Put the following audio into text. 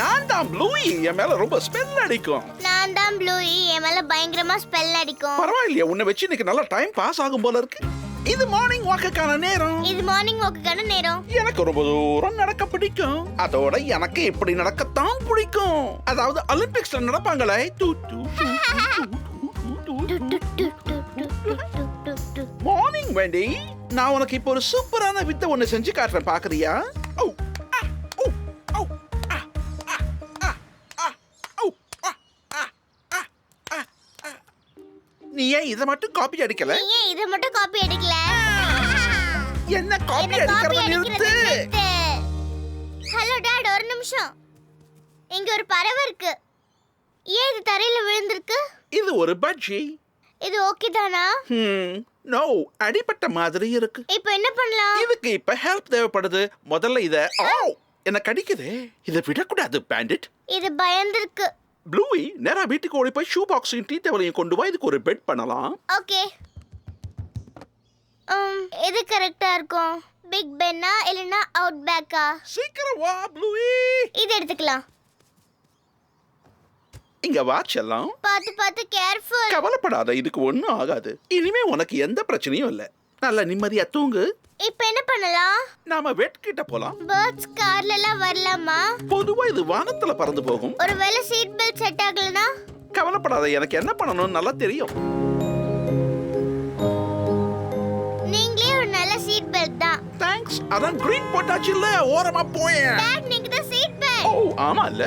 நான் தான் ப்ளூயி என் மேல ரொம்ப ஸ்மெல் அடிக்கும். நான் தான் ப்ளூயி என் மேல பயங்கரமா ஸ்பெல் அடிக்கும். பரவாயில்லையே உன்னை வச்சு இன்னைக்கு நல்லா டைம் பாஸ் ஆகும் போல இருக்கு. இது மார்னிங் வாக்குக்கான நேரம். இது மார்னிங் வாக்குக்கான நேரம். எனக்கு ரொம்ப தூரம் நடக்க பிடிக்கும். அதோட எனக்கு இப்படி நடக்கத்தான் பிடிக்கும். அதாவது ஒலிம்பிக்ஸ்ல நடப்பாங்களே. டு. மார்னிங் வேண்டி நான் உனக்கு இப்போ ஒரு சூப்பரான வித்தை ஒண்ணு செஞ்சு காட்டுறேன். ஆ. நீ ஏன் இதை மட்டும் காப்பி அடிக்கல? நீ ஏன் இதை மட்டும் காப்பி அடிக்கல? என்ன காப்பி அடிக்கிறத நிறுத்து? ஹலோ டாட் ஒரு நிமிஷம். இங்க ஒரு பறவை இருக்கு. ஏன் இது தரையில விழுந்திருக்கு? இது ஒரு பட்ஜி இது ஓகே தானா? நோ அடிபட்ட மாதிரி இருக்கு. இப்போ என்ன பண்ணலாம்? இதுக்கு இப்ப ஹெல்ப் தேவைப்படுது. முதல்ல இத ஓ என்ன கடிக்குதே. இதை விடக்கூடாது பேண்டிட் இது பயந்திருக்கு. ப்ளூவி நேரா வீட்டுக்கு ஓடி போய் ஷூ பாக்ஸையும் டீ டேபிளையும் கொண்டு வா. இதுக்கு ஒரு பெட் பண்ணலாம். ஓகே எது கரெக்டா இருக்கும்? பிக் பென்னா இல்லனா அவுட் பேக்கா சீக்கிரம் வா ப்ளூவி இது எடுத்துக்கலாம். இங்க வா செல்லம். பார்த்து பார்த்து கேர்ஃபுல் கவலைப்படாத இதுக்கு ஒண்ணும் ஆகாது. இனிமே உனக்கு எந்த பிரச்சனையும் இல்ல. நல்ல நிம்மதியா தூங்கு. இப்போ என்ன பண்ணலாம்? நாம வெட் கிட்ட போலாம். பேர்ட்ஸ் கார்ல எல்லாம் வரலாமா? பொதுவா இது வானத்துல பறந்து போகும். ஒருவேளை சீட் பெல்ட் செட் ஆகலனா? கவலைப்படாத எனக்கு என்ன பண்ணணும்னு நல்லா தெரியும். நீங்களே ஒரு நல்ல சீட் பெல்ட் தான். தேங்க்ஸ் அதான் கிரீன் போட்டாச்சு இல்ல ஓரமா போயேன். டாட் நீங்க தான் சீட் பெல்ட் ஓ ஆமா இல்ல?